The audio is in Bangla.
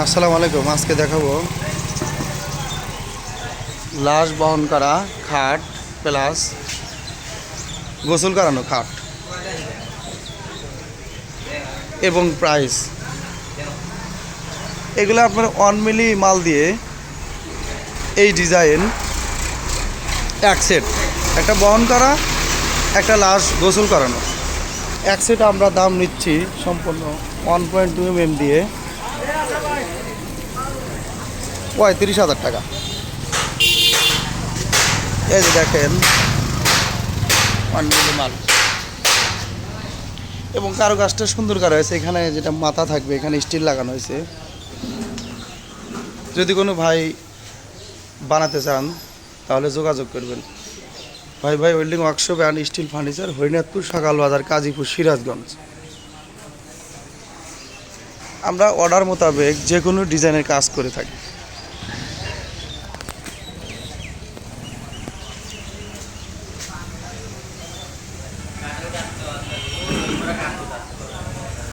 আসসালামু আলাইকুম, আজকে দেখাবো লাশ বহন করা খাট প্লাস গোসল করানো খাট। এবং প্রাইস এগুলো আপনার ওয়ান মিলি দিয়ে এই ডিজাইন এক সেট একটা বহন করা, একটা লাশ গোসল করানো। এক সেট আমরা দাম নিচ্ছি সম্পূর্ণ ওয়ান পয়েন্ট টু এম দিয়ে। পঁয়ত্রিশ হাজার টাকা। এই যে দেখেন মাল। এবং কারও গাছটা সুন্দর করা হয়েছে, এখানে যেটা মাথা থাকবে, এখানে স্টিল লাগানো হয়েছে। যদি কোনো ভাই বানাতে চান, তাহলে যোগাযোগ করবেন। ভাই ভাই welding workshop and steel furniture Harinathpur সকাল বাজার, কাজীপুর, সিরাজগঞ্জ। আমরা অর্ডার মোতাবেক যে কোনো ডিজাইনের কাজ করে থাকি।